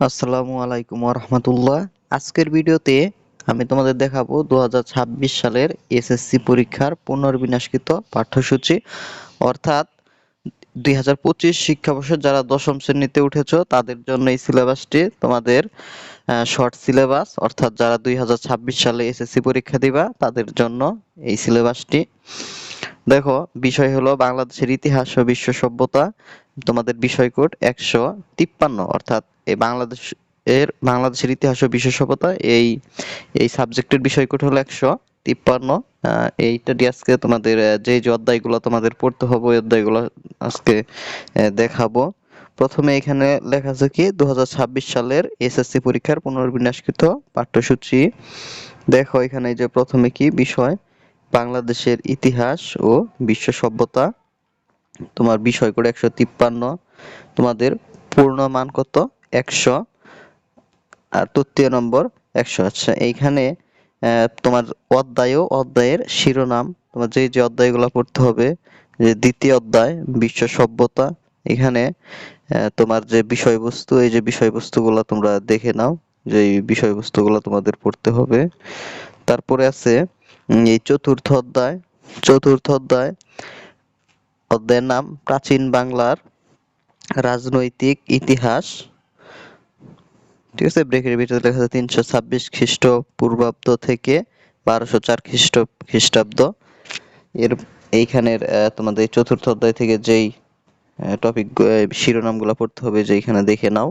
আসসালামু আলাইকুম রহমতুল্লাহ আজকের ভিডিওতে আমি তোমাদের দেখাবো দু সালের এসএসসি পরীক্ষার পুনর্বিন্যাসকৃত পাঠ্যসূচি। অর্থাৎ দুই শিক্ষাবর্ষে যারা দশম শ্রেণীতে উঠেছো, তাদের জন্য এই সিলেবাসটি তোমাদের শর্ট সিলেবাস অর্থাৎ যারা দুই হাজার ছাব্বিশ সালে এসএসসি পরীক্ষা দিবা, তাদের জন্য এই সিলেবাসটি। দেখো, বিষয় হলো বাংলাদেশের ইতিহাস ও বিশ্ব সভ্যতা। তোমাদের বিষয় কোড একশো তিপ্পান্ন অর্থাৎ এই বাংলাদেশ এর বাংলাদেশের ইতিহাস ও বিশ্ব সভ্যতা এই এই সাবজেক্টের বিষয় কোড হলো একশো তিপ্পান্ন। আহ, এইটা দিয়ে আজকে তোমাদের যে যে অধ্যায়গুলো তোমাদের পড়তে হবে ওই অধ্যায়গুলো আজকে দেখাবো। প্রথমে এখানে লেখা আছে কি দুহাজার ছাব্বিশ সালের এসএসসি পরীক্ষার পুনর্বিন্যাসকৃত পাঠ্যসূচি। দেখো এখানে যে প্রথমে কি বিষয় বাংলাদেশের ইতিহাস ও বিশ্ব সভ্যতা। তোমার বিষয় করে একশো তিপ্পান্ন, তোমাদের পূর্ণ মান কত? একশো। আর তৃতীয় নম্বর, একশো। আচ্ছা এইখানে তোমার অধ্যায় অধ্যায়ের শিরোনাম, তোমার যে যে অধ্যায়গুলো পড়তে হবে, যে দ্বিতীয় অধ্যায়, বিশ্ব সভ্যতা, এখানে তোমার যে বিষয়বস্তু, এই যে বিষয়বস্তুগুলো তোমরা দেখে নাও, যে বিষয়বস্তুগুলো তোমাদের পড়তে হবে। তারপরে আছে এই চতুর্থ অধ্যায় চতুর্থ অধ্যায় অধ্যায়ের নাম, প্রাচীন বাংলার রাজনৈতিক ইতিহাস। ঠিক আছে, ব্রেকের ভিতরে লেখা আছে তিনশো ছাব্বিশ খ্রিস্ট পূর্বাব্দ থেকে বারোশো চার খ্রিস্ট, খ্রিস্টাব্দ। এর এইখানের তোমাদের চতুর্থ অধ্যায় থেকে যেই টপিক শিরোনামগুলো পড়তে হবে যে এখানে দেখে নাও।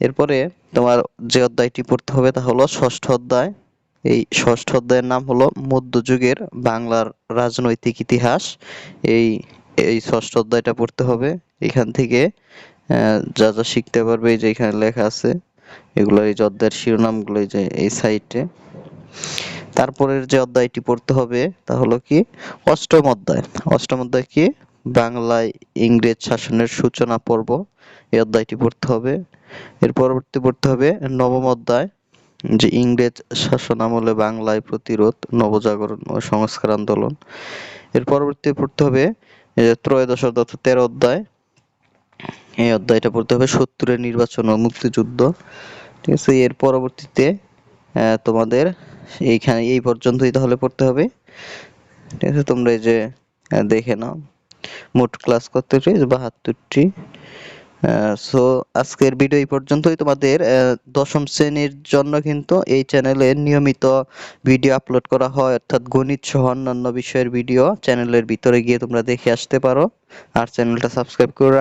এরপরে তোমার যে অধ্যায়টি পড়তে হবে তা হলো ষষ্ঠ অধ্যায়। এই ষষ্ঠ অধ্যায়ের নাম হলো মধ্যযুগের বাংলার রাজনৈতিক ইতিহাস। এই এই ষষ্ঠ অধ্যায়টা পড়তে হবে। এখান থেকে যা যা শিখতে পারবে এই যে এখানে লেখা আছে, এগুলো এই যে অধ্যায়ের শিরোনামগুলো এই যে এই সাইটে। তারপরের যে অধ্যায়টি পড়তে হবে তা হলো কি? অষ্টম অধ্যায়। অষ্টম অধ্যায় কি? বাংলায় ইংরেজ শাসনের সূচনা পর্ব। এই অধ্যায়টি পড়তে হবে। এর পরবর্তী পড়তে হবে নবম অধ্যায়। যে ইংরেজ শাসন আমলে বাংলায় প্রতিরোধ, নবজাগরণ ও সংস্কার আন্দোলন। এর পরবর্তী পড়তে হবে ত্রয়োদশ অর্থাৎ তেরো অধ্যায়। এই অধ্যায়টা পড়তে হবে সত্তরের নির্বাচন ও মুক্তিযুদ্ধ। ঠিক আছে, এর পরবর্তীতে তোমাদের এইখানে, এই পর্যন্তই তাহলে পড়তে হবে। ঠিক আছে, তোমরা এই যে দেখে নাও। মোট ক্লাস কতটি বাহাত্তরটি। সো আজকের ভিডিও এই পর্যন্তই। তোমাদের দশম শ্রেণির জন্য কিন্তু এই চ্যানেলে নিয়মিত ভিডিও আপলোড করা হয়, অর্থাৎ গণিত সহ অন্যান্য বিষয়ের ভিডিও চ্যানেলের ভিতরে গিয়ে তোমরা দেখে আসতে পারো। আর চ্যানেলটা সাবস্ক্রাইব করে